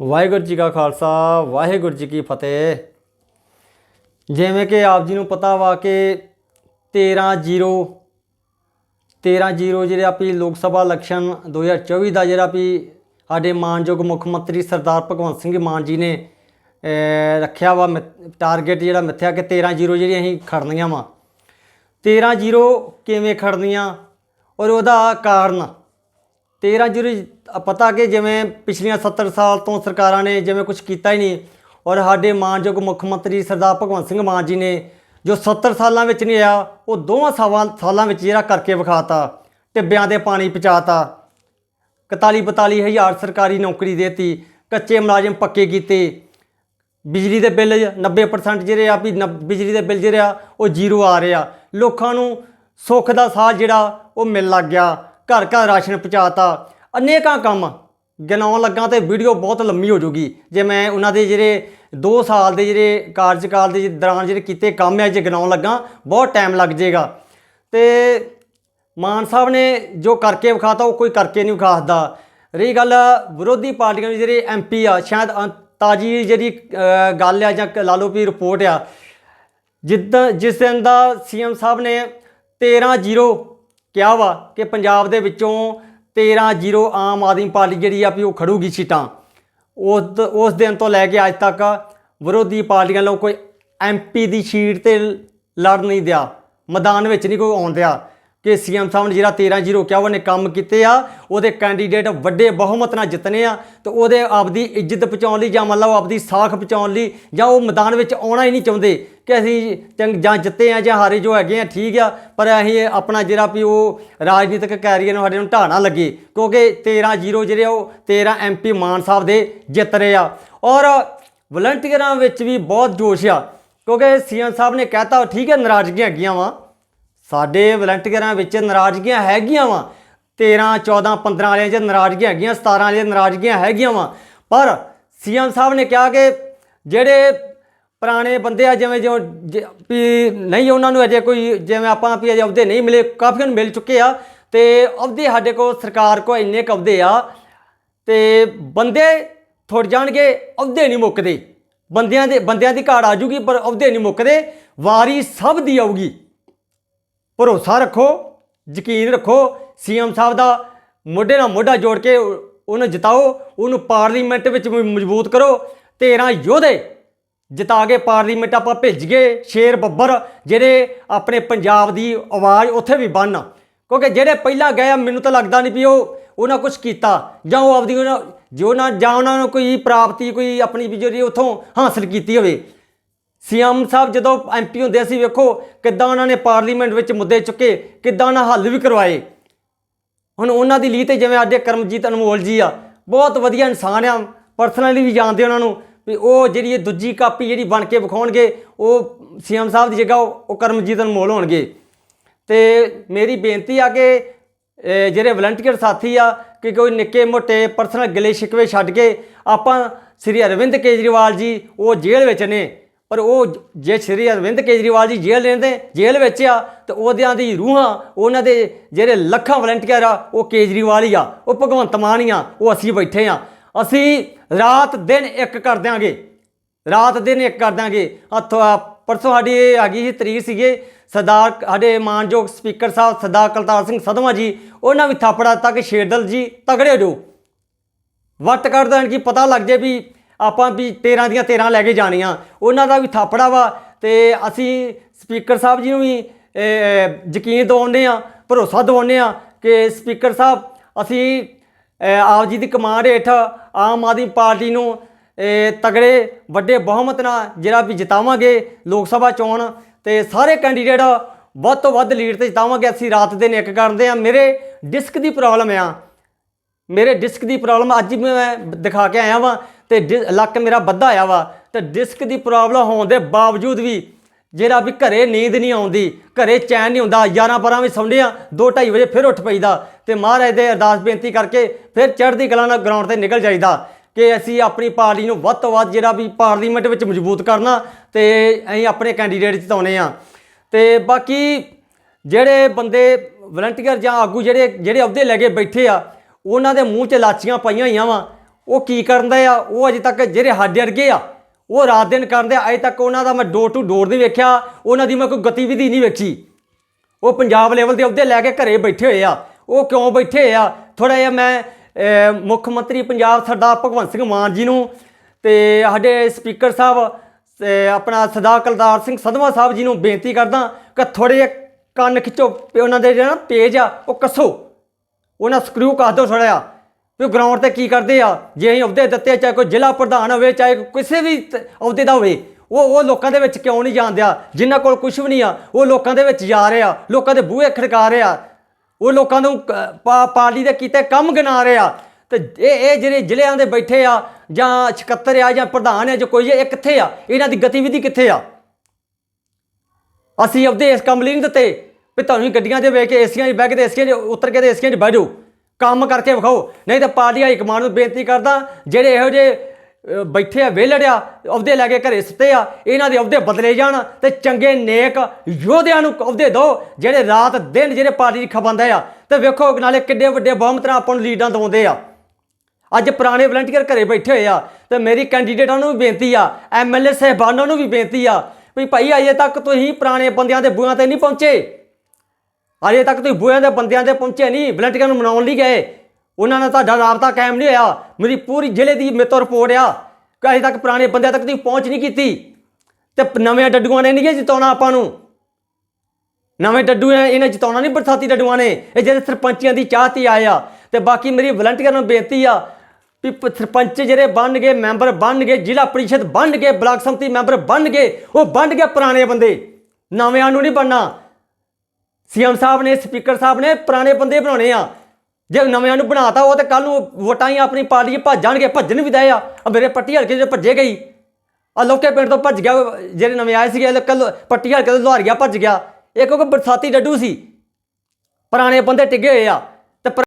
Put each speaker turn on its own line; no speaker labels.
ਵਾਹਿਗੁਰੂ ਜੀ ਕਾ ਖਾਲਸਾ, ਵਾਹਿਗੁਰੂ ਜੀ ਕੀ ਫਤਿਹ। ਜਿਵੇਂ ਕਿ ਆਪ ਜੀ ਨੂੰ ਪਤਾ ਵਾ ਕਿ 13-0 13-0 ਜਿਹੜਾ ਆਪੀ ਲੋਕ ਸਭਾ ਇਲੈਕਸ਼ਨ 2024 ਦਾ ਜਿਹੜਾ ਵੀ ਸਾਡੇ ਮਾਨਯੋਗ ਮੁੱਖ ਮੰਤਰੀ ਸਰਦਾਰ ਭਗਵੰਤ ਸਿੰਘ ਮਾਨ ਜੀ ਨੇ ਰੱਖਿਆ ਵਾ ਟਾਰਗੇਟ ਜਿਹੜਾ ਮਿੱਥਿਆ ਕਿ 13-0 ਜਿਹੜੀਆਂ ਅਸੀਂ ਖੜਨੀਆਂ ਵਾ। 13-0 ਕਿਵੇਂ ਖੜਨੀਆਂ ਔਰ ਉਹਦਾ ਕਾਰਨ 13 ਜੁਰੀ ਪਤਾ ਕਿ ਜਿਵੇਂ ਪਿਛਲੀਆਂ 70 ਸਾਲ ਤੋਂ ਸਰਕਾਰਾਂ ਨੇ ਜਿਵੇਂ ਕੁਝ ਕੀਤਾ ਹੀ ਨਹੀਂ ਔਰ ਸਾਡੇ ਮਾਨਯੋਗ ਮੁੱਖ ਮੰਤਰੀ ਸਰਦਾਰ ਭਗਵੰਤ ਸਿੰਘ ਮਾਨ ਜੀ ਨੇ ਜੋ 70 ਸਾਲਾਂ ਵਿੱਚ ਨਹੀਂ ਆਇਆ, ਉਹ ਦੋਵਾਂ ਸਾਲਾਂ ਸਾਲਾਂ ਵਿੱਚ ਜਿਹੜਾ ਕਰਕੇ ਵਿਖਾਤਾ ਟਿੱਬਿਆਂ ਦੇ ਪਾਣੀ ਪਹੁੰਚਾਤਾ। 41 42 ਹਜ਼ਾਰ ਸਰਕਾਰੀ ਨੌਕਰੀ ਦੇਤੀ, ਕੱਚੇ ਮੁਲਾਜ਼ਮ ਪੱਕੇ ਕੀਤੇ। ਬਿਜਲੀ ਦੇ ਬਿੱਲ 90% ਜਿਹੜੇ ਆ, ਵੀ ਨਬ- ਬਿਜਲੀ ਦੇ ਬਿੱਲ ਜਿਹੜੇ ਆ, ਉਹ ਜ਼ੀਰੋ ਆ ਰਿਹਾ ਲੋਕਾਂ ਨੂੰ ਸੁੱਖ ਦਾ ਸਾਹ ਜਿਹੜਾ, ਉਹ ਮਿਲ ਲੱਗ ਗਿਆ। ਘਰ ਘਰ ਰਾਸ਼ਨ ਪਹੁੰਚਾਤਾ। ਅਨੇਕਾਂ ਕੰਮ। ਗਿਣਾਉਣ ਲੱਗਾ ਤੇ ਵੀਡੀਓ ਬਹੁਤ ਲੰਮੀ ਹੋ ਜੂਗੀ ਜੇ ਮੈਂ ਉਹਨਾਂ ਦੇ ਜਿਹੜੇ 2 ਸਾਲ ਦੇ ਜਿਹੜੇ ਕਾਰਜਕਾਲ ਦੇ ਦੌਰਾਨ ਜਿਹੜੇ ਕੀਤੇ ਕੰਮ ਆ, ਜੇ ਗਿਣਾਉਣ ਲੱਗਾ, ਬਹੁਤ ਟਾਈਮ ਲੱਗ ਜਾਏਗਾ। ਤੇ ਮਾਨ ਸਾਹਿਬ ਨੇ ਜੋ ਕਰਕੇ ਵਿਖਾਤਾ, ਉਹ ਕੋਈ ਕਰਕੇ ਨਹੀਂ ਵਿਖਾਸਦਾ। ਰਹੀ ਗੱਲ ਵਿਰੋਧੀ ਪਾਰਟੀਆਂ ਦੇ ਜਿਹੜੇ ਐਮਪੀ ਆ, ਸ਼ਾਇਦ ਤਾਜੀ ਜਿਹੜੀ ਗੱਲ ਆ ਜਾਂ ਕ- ਲਾ ਲਓ ਵੀ ਰਿਪੋਰਟ ਆ। ਜਿੱਦਾਂ, ਜਿਸ ਦਿਨ ਦਾ ਸੀਐਮ ਸਾਹਿਬ ਨੇ 13-0 ਕਿਹਾ ਵਾ ਕਿ ਪੰਜਾਬ ਦੇ ਵਿੱਚੋਂ 13-0 ਆਮ ਆਦਮੀ ਪਾਰਟੀ ਜਿਹੜੀ ਆ ਵੀ ਉਹ ਖੜੂਗੀ ਸੀਟਾਂ। ਉਸ ਦ- ਉਸ ਦਿਨ ਤੋਂ ਲੈ ਕੇ ਅੱਜ ਤੱਕ ਵਿਰੋਧੀ ਪਾਰਟੀਆਂ ਵੱਲੋਂ ਕੋਈ ਐਮਪੀ ਦੀ ਸੀਟ ਤੇ ਲੜ ਨਹੀਂ ਦਿਆ। ਮੈਦਾਨ ਵਿੱਚ ਨਹੀਂ ਕੋਈ ਆਉਣ ਦਿਆ। ਕਿ ਸੀਐਮ ਸਾਹਿਬ ਨੇ ਜਿਹੜਾ 13-0 ਕਿਹਾ ਉਹਨੇ ਕੰਮ ਕੀਤੇ ਆ, ਉਹਦੇ ਕੈਂਡੀਡੇਟ ਵੱਡੇ ਬਹੁਮਤ ਨਾਲ ਜਿੱਤਨੇ ਆ, ਤੇ ਉਹਦੇ ਆਪਦੀ ਇੱਜ਼ਤ ਪਹੁੰਚਾਉਣ ਲਈ ਜਾਂ ਮੰਨ ਲਓ ਆਪਦੀ ਸਾਖ ਪਹੁੰਚਾਉਣ ਲਈ ਜਾਂ ਉਹ ਮੈਦਾਨ ਵਿੱਚ ਆਉਣਾ ਹੀ ਨਹੀਂ ਚਾਹੁੰਦੇ ਕਿ ਅਸੀਂ ਚੰਗ, ਜਾਂ ਜਿੱਤੇ ਆ ਜਾਂ ਹਾਰੇ ਜੋ ਹੈਗੇ ਆ, ਠੀਕ ਆ, ਪਰ ਅਸੀਂ ਆਪਣਾ ਜਿਹੜਾ ਵੀ ਉਹ ਰਾਜਨੀਤਿਕ ਕੈਰੀਅਰ ਨੂੰ ਸਾਡੇ ਨੂੰ ਢਾਣਾ ਲੱਗੇ, ਕਿਉਂਕਿ 13-0 ਜਿਹੜੇ ਉਹ 13 ਐਮਪੀ ਮਾਨ ਸਾਹਿਬ ਦੇ ਜਿੱਤ ਰਹੇ ਆ। ਔਰ ਵਲੰਟੀਅਰਾਂ ਵਿੱਚ ਵੀ ਬਹੁਤ ਜੋਸ਼ ਆ, ਕਿਉਂਕਿ ਸੀਐਮ ਸਾਹਿਬ ਨੇ ਕਹਿਤਾ, ਠੀਕ ਹੈ, ਨਾਰਾਜ਼ਗੀਆਂ ਹੈਗੀਆਂ ਵਾ ਸਾਡੇ ਵਲੰਟੀਅਰਾਂ ਵਿੱਚ ਨਾਰਾਜ਼ਗੀਆਂ ਹੈਗੀਆਂ ਵਾ। 13 14 15 ਵਾਲਿਆਂ 'ਚ ਨਾਰਾਜ਼ਗੀਆਂ ਹੈਗੀਆਂ 17 ਵਾਲਿਆਂ 'ਚ ਨਾਰਾਜ਼ਗੀਆਂ ਹੈਗੀਆਂ ਵਾ। ਪਰ ਸੀਐਮ ਸਾਹਿਬ ਨੇ ਕਿਹਾ ਕਿ ਜਿਹੜੇ ਪੁਰਾਣੇ ਬੰਦੇ ਆ, ਜਿਵੇਂ ਜਿਉਂ ਜ- ਵੀ ਨਹੀਂ ਉਹਨਾਂ ਨੂੰ ਅਜੇ ਕੋਈ ਜਿਵੇਂ ਆਪਾਂ ਵੀ ਅਜੇ ਅਹੁਦੇ ਨਹੀਂ ਮਿਲੇ ਕਾਫੀਆਂ ਨੂੰ ਮਿਲ ਚੁੱਕੇ ਆ। ਤੇ ਅਹੁਦੇ ਸਾਡੇ ਕੋਲ ਸਰਕਾਰ ਕੋਲ ਇੰਨੇ ਕੁ ਅਹੁਦੇ ਆ ਤੇ ਬੰਦੇ ਥੁੜ ਜਾਣਗੇ, ਅਹੁਦੇ ਨਹੀਂ ਮੁੱਕਦੇ। ਬੰਦਿਆਂ ਦੇ, ਬੰਦਿਆਂ ਦੀ ਘਾੜ ਆ ਜੂਗੀ ਪਰ ਅਹੁਦੇ ਨਹੀਂ ਮੁੱਕਦੇ। ਵਾਰੀ ਸਭ ਦੀ ਆਊਗੀ। ਭਰੋਸਾ ਰੱਖੋ, ਯਕੀਨ ਰੱਖੋ, ਸੀਐਮ ਸਾਹਿਬ ਦਾ ਮੋਢੇ ਨਾਲ ਮੋਢਾ ਜੋੜ ਕੇ ਉਹਨੂੰ ਜਿਤਾਓ, ਉਹਨੂੰ ਪਾਰਲੀਮੈਂਟ ਵਿੱਚ ਮਜ਼ਬੂਤ ਕਰੋ 13 ਯੋਧੇ ਜਿਤਾ ਕੇ ਪਾਰਲੀਮੈਂਟ ਆਪਾਂ ਭੇਜੀਏ ਸ਼ੇਰ ਬੱਬਰ, ਜਿਹੜੇ ਆਪਣੇ ਪੰਜਾਬ ਦੀ ਆਵਾਜ਼ ਉੱਥੇ ਵੀ ਬਣਨ ਕਿਉਂਕਿ ਜਿਹੜੇ ਪਹਿਲਾਂ ਗਏ ਮੈਨੂੰ ਤਾਂ ਲੱਗਦਾ ਨਹੀਂ ਵੀ ਉਹ, ਉਹਨਾਂ ਕੁਝ ਕੀਤਾ, ਜਾਂ ਉਹ ਆਪਦੀ ਉਹਨਾਂ, ਜੋ ਨਾ ਜਾਂ ਉਹਨਾਂ ਨੂੰ ਕੋਈ ਪ੍ਰਾਪਤੀ, ਕੋਈ ਆਪਣੀ ਵੀ ਜਿਹੜੀ ਉੱਥੋਂ ਹਾਸਲ ਕੀਤੀ ਹੋਵੇ। ਸੀਐਮ ਸਾਹਿਬ ਜਦੋਂ ਐਮਪੀ ਹੁੰਦੇ ਸੀ, ਵੇਖੋ ਕਿੱਦਾਂ ਉਹਨਾਂ ਨੇ ਪਾਰਲੀਮੈਂਟ ਵਿੱਚ ਮੁੱਦੇ ਚੁੱਕੇ, ਕਿੱਦਾਂ ਉਹਨਾਂ ਹੱਲ ਵੀ ਕਰਵਾਏ। ਹੁਣ ਉਹਨਾਂ ਦੀ ਲੀਹ ਤੇ ਜਿਵੇਂ ਅੱਜ ਕਰਮਜੀਤ ਅਨਮੋਲ ਜੀ ਆ, ਬਹੁਤ ਵਧੀਆ ਇਨਸਾਨ ਆ ਪਰਸਨਲੀ ਵੀ ਜਾਣਦੇ ਉਹਨਾਂ ਨੂੰ ਵੀ ਉਹ ਜਿਹੜੀ ਇਹ ਦੂਜੀ ਕਾਪੀ ਜਿਹੜੀ ਬਣ ਕੇ ਵਿਖਾਉਣਗੇ, ਉਹ ਸੀਐਮ ਸਾਹਿਬ ਦੀ ਜਗ੍ਹਾ, ਉਹ ਉਹ ਕਰਮਜੀਤ ਅਨਮੋਲ ਹੋਣਗੇ। ਤੇ ਮੇਰੀ ਬੇਨਤੀ ਆ ਕਿ ਜਿਹੜੇ ਵਲੰਟੀਅਰ ਸਾਥੀ ਆ, ਕਿ ਕੋਈ ਨਿੱਕੇ ਮੋਟੇ ਪਰਸਨਲ ਗਿਲੇ ਸ਼ਿਕਵੇ ਛੱਡ ਕੇ ਆਪਾਂ ਸ੍ਰੀ ਅਰਵਿੰਦ ਕੇਜਰੀਵਾਲ ਜੀ, ਉਹ ਜੇਲ੍ਹ ਵਿੱਚ ਨੇ। ਪਰ ਉਹ ਜੇ ਸ੍ਰੀ ਅਰਵਿੰਦ ਕੇਜਰੀਵਾਲ ਜੀ ਜੇਲ੍ਹ ਰਹਿੰਦੇ, ਜੇਲ੍ਹ ਵਿੱਚ ਆ, ਤੇ ਉਹਦਿਆਂ ਦੀ ਰੂਹਾਂ, ਉਹਨਾਂ ਦੇ ਜਿਹੜੇ ਲੱਖਾਂ ਵਲੰਟੀਅਰ ਆ, ਉਹ ਕੇਜਰੀਵਾਲ ਹੀ ਆ, ਉਹ ਭਗਵੰਤ ਮਾਨ ਹੀ ਆ, ਉਹ ਅਸੀਂ ਬੈਠੇ ਆ। ਅਸੀਂ ਰਾਤ ਦਿਨ ਇੱਕ ਕਰ ਦਿਆਂਗੇ। ਰਾਤ ਦਿਨ ਇੱਕ ਕਰ ਦਿਆਂਗੇ। ਹੱਥੋਂ ਪਰਸੋਂ ਸਾਡੀ ਇਹ ਹੈਗੀ ਸੀ ਤਰੀਕ ਸੀਗੇ, ਸਰਦਾਰ, ਸਾਡੇ ਮਾਨਯੋਗ ਸਪੀਕਰ ਸਾਹਿਬ ਸਰਦਾਰ ਕਲਤਾਰ ਸਿੰਘ ਸਦਮਾ ਜੀ, ਉਹਨਾਂ ਵੀ ਥਾਪੜਾ ਦਿੱਤਾ ਕਿ ਸ਼ੇਰਦਲ ਜੀ, ਤਗੜੇ ਹੋ ਵੱਟ ਕੱਢ ਦੇਣ ਕੀ ਪਤਾ ਲੱਗ ਜੇ ਵੀ ਆਪਾਂ ਵੀ 13 ਦੀਆਂ 13 ਲੈ ਕੇ ਜਾਣੀਆਂ। ਉਹਨਾਂ ਦਾ ਵੀ ਥਾਪੜਾ ਵਾ ਤੇ ਅਸੀਂ ਸਪੀਕਰ ਸਾਹਿਬ ਜੀ ਨੂੰ ਵੀ ਯਕੀਨ ਦਿਵਾਉਂਦੇ ਆ ਭਰੋਸਾ ਦਿਵਾਉਂਦੇ ਆ ਕਿ ਸਪੀਕਰ ਸਾਹਿਬ, ਅਸੀਂ ਆਪ ਜੀ ਦੀ ਕਮਾਂਡ ਹੇਠ ਆਮ ਆਦਮੀ ਪਾਰਟੀ ਨੂੰ ਤਗੜੇ, ਵੱਡੇ ਬਹੁਮਤ ਨਾਲ ਜਿਹੜਾ ਵੀ ਜਿਤਾਵਾਂਗੇ ਲੋਕ ਸਭਾ ਚੋਣ ਤੇ ਸਾਰੇ ਕੈਂਡੀਡੇਟ ਵੱਧ ਤੋਂ ਵੱਧ ਲੀਡ ਤੇ ਜਿਤਾਵਾਂਗੇ, ਅਸੀਂ ਰਾਤ ਦਿਨ ਇੱਕ ਕਰਦੇ ਆ ਮੇਰੇ ਡਿਸਕ ਦੀ ਪ੍ਰੋਬਲਮ ਆ। ਮੇਰੇ ਡਿਸਕ ਦੀ ਪ੍ਰੋਬਲਮ ਅੱਜ ਹੀ ਮੈਂ ਦਿਖਾ ਕੇ ਆਇਆ ਵਾਂ ਤੇ ਡਿ- ਲੱਕ ਮੇਰਾ ਵੱਧਾ ਆਇਆ ਵਾ, ਤੇ ਡਿਸਕ ਦੀ ਪ੍ਰੋਬਲਮ ਹੋਣ ਦੇ ਬਾਵਜੂਦ ਵੀ ਜਿਹੜਾ ਵੀ ਘਰੇ ਨੀਂਦ ਨਹੀਂ ਆਉਂਦੀ, ਘਰੇ ਚੈਨ ਨਹੀਂ ਹੁੰਦਾ 11 12 ਵਜੇ ਸੌਂਦੇ ਆ 2:30 ਵਜੇ ਫਿਰ ਉੱਠ ਪਈਦਾ, ਤੇ ਮਹਾਰਾਜ ਦੇ ਅਰਦਾਸ ਬੇਨਤੀ ਕਰਕੇ ਫਿਰ ਚੜ੍ਹਦੀ ਕਲਾ ਨਾਲ ਗਰਾਊਂਡ ਤੇ ਨਿਕਲ ਜਾਈਦਾ ਕਿ ਅਸੀਂ ਆਪਣੀ ਪਾਰਟੀ ਨੂੰ ਵੱਧ ਤੋਂ ਵੱਧ ਜਿਹੜਾ ਵੀ ਪਾਰਲੀਮੈਂਟ ਵਿੱਚ ਮਜ਼ਬੂਤ ਕਰਨਾ ਤੇ ਅਸੀਂ ਆਪਣੇ ਕੈਂਡੀਡੇਟ ਜਿਤਾਉਣੇ ਆ। ਤੇ ਬਾਕੀ ਜਿਹੜੇ ਬੰਦੇ ਵਲੰਟੀਅਰ ਜਾਂ ਆਗੂ ਜਿਹੜੇ ਜਿਹੜੇ ਅਹੁਦੇ ਲੈ ਕੇ ਬੈਠੇ ਆ, ਉਹਨਾਂ ਦੇ ਮੂੰਹ 'ਚ ਲਾਚੀਆਂ ਪਾਈਆਂ ਹੋਈਆਂ ਵਾ ਉਹ ਕੀ ਕਰਦਾ ਆ? ਉਹ ਅਜੇ ਤੱਕ ਜਿਹੜੇ ਸਾਡੇ ਵਰਗੇ ਆ, ਉਹ ਰਾਤ ਦਿਨ ਕਰਦੇ ਆ। ਅਜੇ ਤੱਕ ਉਹਨਾਂ ਦਾ ਮੈਂ ਡੋਰ ਟੂ ਡੋਰ ਨਹੀਂ ਵੇਖਿਆ, ਉਹਨਾਂ ਦੀ ਮੈਂ ਕੋਈ ਗਤੀਵਿਧੀ ਨਹੀਂ ਵੇਖੀ। ਉਹ ਪੰਜਾਬ ਲੈਵਲ ਦੇ ਅਹੁਦੇ ਲੈ ਕੇ ਘਰੇ ਬੈਠੇ ਹੋਏ ਆ। ਉਹ ਕਿਉਂ ਬੈਠੇ ਹੋਏ ਆ? ਥੋੜਾ ਜਿਹਾ ਮੈਂ ਮੁੱਖ ਮੰਤਰੀ ਪੰਜਾਬ ਸਰਦਾਰ ਭਗਵੰਤ ਸਿੰਘ ਮਾਨ ਜੀ ਨੂੰ ਤੇ ਸਾਡੇ ਸਪੀਕਰ ਸਾਹਿਬ, ਤੇ ਆਪਣਾ ਸਰਦਾਰ ਕਲਦਾਰ ਸਿੰਘ ਸਧਵਾ ਸਾਹਿਬ ਜੀ ਨੂੰ ਬੇਨਤੀ ਕਰਦਾ ਕਿ ਥੋੜੇ ਜਿਹੇ ਕੰਨ ਖਿੱਚੋ ਉਹਨਾਂ ਦੇ ਜਿਹੜਾ ਪੇਜ ਆ, ਉਹ ਕੱਸੋ। ਉਹਨਾਂ ਸਕਰੂ ਕੱਸ ਦਿਓ ਥੋੜ੍ਹਾ ਜਿਹਾ। ਵੀ ਗਰਾਊਂਡ ਤੇ ਕੀ ਕਰਦੇ ਆ? ਜੇ ਅਸੀਂ ਅਹੁਦੇ ਦਿੱਤੇ, ਚਾਹੇ ਕੋਈ ਜ਼ਿਲ੍ਹਾ ਪ੍ਰਧਾਨ ਹੋਵੇ, ਚਾਹੇ ਕਿਸੇ ਵੀ ਤ- ਅਹੁਦੇ ਦਾ ਹੋਵੇ, ਉਹ ਉਹ ਲੋਕਾਂ ਦੇ ਵਿੱਚ ਕਿਉਂ ਨਹੀਂ ਜਾਂਦਿਆ ਜਿਨ੍ਹਾਂ ਕੋਲ ਕੁਝ ਵੀ ਨਹੀਂ ਆ, ਉਹ ਲੋਕਾਂ ਦੇ ਵਿੱਚ ਜਾ ਰਿਹਾ ਲੋਕਾਂ ਦੇ ਬੂਹੇ ਖੜਕਾ ਰਿਹਾ ਉਹ ਲੋਕਾਂ ਨੂੰ ਪਾ- ਪਾਰਟੀ ਦੇ ਕੀਤੇ ਕੰਮ ਗਿਣਾ ਰਹੇ ਆ। ਤੇ ਇਹ ਇਹ ਜਿਹੜੇ ਜ਼ਿਲ੍ਹਿਆਂ ਦੇ ਬੈਠੇ ਆ, ਜਾਂ ਸਕੱਤਰ ਆ, ਜਾਂ ਪ੍ਰਧਾਨ ਆ, ਜਾਂ ਕੋਈ ਇਹ ਕਿੱਥੇ ਆ? ਇਹਨਾਂ ਦੀ ਗਤੀਵਿਧੀ ਕਿੱਥੇ ਆ? ਅਸੀਂ ਆਪਦੇ ਇਸ ਕੰਮ ਲਈ ਨਹੀਂ ਦਿੱਤੇ, ਵੀ ਤੁਹਾਨੂੰ ਗੱਡੀਆਂ ਦੇ ਵੇਖ ਕੇ ਏਸੀਆਂ 'ਚ ਬਹਿ ਕੇ ਤੇ ਏਸੀਆਂ 'ਚ ਉਤਰ ਕੇ ਤੇ ਏਸੀਆਂ 'ਚ ਬਹਿ ਜਾਓ। ਕੰਮ ਕਰਕੇ ਵਿਖਾਓ। ਨਹੀਂ ਤਾਂ ਪਾਰਟੀ ਹਾਈ ਕਮਾਂਡ ਨੂੰ ਬੇਨਤੀ ਕਰਦਾ, ਜਿਹੜੇ ਇਹੋ ਜਿਹੇ ਬੈਠੇ ਆ ਵਿਹਲੜਿਆ ਅਹੁਦੇ ਲੈ ਕੇ ਘਰੇ ਸੁੱਤੇ ਆ, ਇਹਨਾਂ ਦੇ ਅਹੁਦੇ ਬਦਲੇ ਜਾਣ ਤੇ ਚੰਗੇ ਨੇਕ ਯੋਧਿਆਂ ਨੂੰ ਅਹੁਦੇ ਦਿਓ, ਜਿਹੜੇ ਰਾਤ ਦਿਨ ਜਿਹੜੇ ਪਾਰਟੀ ਦੀ ਖਪਾਉਂਦੇ ਆ। ਤੇ ਵੇਖੋ ਨਾਲੇ ਕਿੱਡੇ ਵੱਡੇ ਬਹੁਮਤ ਨਾਲ ਆਪਾਂ ਨੂੰ ਲੀਡਾਂ ਦਵਾਉਂਦੇ ਆ। ਅੱਜ ਪੁਰਾਣੇ ਵਲੰਟੀਅਰ ਘਰੇ ਬੈਠੇ ਹੋਏ ਆ, ਤੇ ਮੇਰੀ ਕੈਂਡੀਡੇਟਾਂ ਨੂੰ ਵੀ ਬੇਨਤੀ ਆ ਐਮਐਲਏ ਸਹਿਬਾਨਾਂ ਨੂੰ ਵੀ ਬੇਨਤੀ ਆ, ਵੀ ਭਾਈ ਅਜੇ ਤੱਕ ਤੁਸੀਂ ਪੁਰਾਣੇ ਬੰਦਿਆਂ ਦੇ ਬੂਆਂ ਤੇ ਨਹੀਂ ਪਹੁੰਚੇ। ਅਜੇ ਤੱਕ ਤੁਸੀਂ ਬੂਹਾਂ ਦੇ ਬੰਦਿਆਂ ਤੇ ਪਹੁੰਚੇ ਨਹੀਂ, ਵਲੰਟੀਅਰ ਨੂੰ ਮਨਾਉਣ ਲਈ ਗਏ। ਉਹਨਾਂ ਨਾਲ ਤੁਹਾਡਾ ਰਾਬਤਾ ਕਾਇਮ ਨਹੀਂ ਹੋਇਆ। ਮੇਰੀ ਪੂਰੀ ਜ਼ਿਲ੍ਹੇ ਦੀ ਮੇਰੇ ਤੋਂ ਰਿਪੋਰਟ ਆ ਕਿ ਅਜੇ ਤੱਕ ਪੁਰਾਣੇ ਬੰਦਿਆਂ ਤੱਕ ਤੁਸੀਂ ਪਹੁੰਚ ਨਹੀਂ ਕੀਤੀ। ਤੇ ਪ- ਨਵੇਂ ਡੱਡੂਆਂ ਨੇ ਨਹੀਂ ਗੇ ਜਿਤਾਉਣਾ ਆਪਾਂ ਨੂੰ। ਨਵੇਂ ਡੱਡੂ ਐ, ਇਹਨੇ ਜਿਤਾਉਣਾ ਨਹੀਂ ਬਰਸਾਤੀ ਡੱਡੂਆਂ ਨੇ। ਇਹ ਜਿਹੜੇ ਸਰਪੰਚੀਆਂ ਦੀ ਚਾਹ ਤੇ ਆਏ ਆ। ਤੇ ਬਾਕੀ ਮੇਰੀ ਵਲੰਟੀਅਰ ਨੂੰ ਬੇਨਤੀ ਆ ਵੀ ਪ- ਸਰਪੰਚ ਜਿਹੜੇ ਬਣ ਗਏ, ਮੈਂਬਰ ਬਣ ਗਏ, ਜ਼ਿਲ੍ਹਾ ਪ੍ਰੀਸ਼ਦ ਗਏ, ਬਲਾਕ ਸੰਮਤੀ ਮੈਂਬਰ ਬਣ ਗਏ, ਉਹ ਬਣ ਗਏ ਪੁਰਾਣੇ ਬੰਦੇ। ਨਵਿਆਂ ਨੂੰ ਨਹੀਂ ਬਣਨਾ। ਸੀਐਮ ਸਾਹਿਬ ਨੇ, ਸਪੀਕਰ ਸਾਹਿਬ ਨੇ ਪੁਰਾਣੇ ਬੰਦੇ ਬਣਾਉਣੇ ਆ। ਜੇ ਨਵਿਆਂ ਨੂੰ ਬਣਾਤਾ ਉਹ ਤੇ ਕੱਲ ਨੂੰ ਵੋਟਾਂ ਹੀ ਆਪਣੀ ਪਾਰਟੀ ਭੱਜ ਜਾਣਗੇ, ਭੱਜਣ ਵੀ ਦਏ ਆ। ਮੇਰੇ ਪੱਟੀ ਹਲਕੇ 'ਚ ਭੱਜੇ ਗਈ ਆ ਲੋਕੇ ਪਿੰਡ ਤੋਂ ਭੱਜ ਗਿਆ, ਜਿਹੜੇ ਨਵੇਂ ਆਏ ਸੀਗੇ ਕੱਲ ਪੱਟੀ ਹਲਕੇ ਤੋਂ ਲੋਹਾਰੀਆ ਭੱਜ ਗਿਆ। ਇਹ ਕਿਉਂਕਿ ਬਰਸਾਤੀ ਡੱਡੂ ਸੀ। ਪੁਰਾਣੇ ਬੰਦੇ ਟਿੱਗੇ ਹੋਏ ਆ।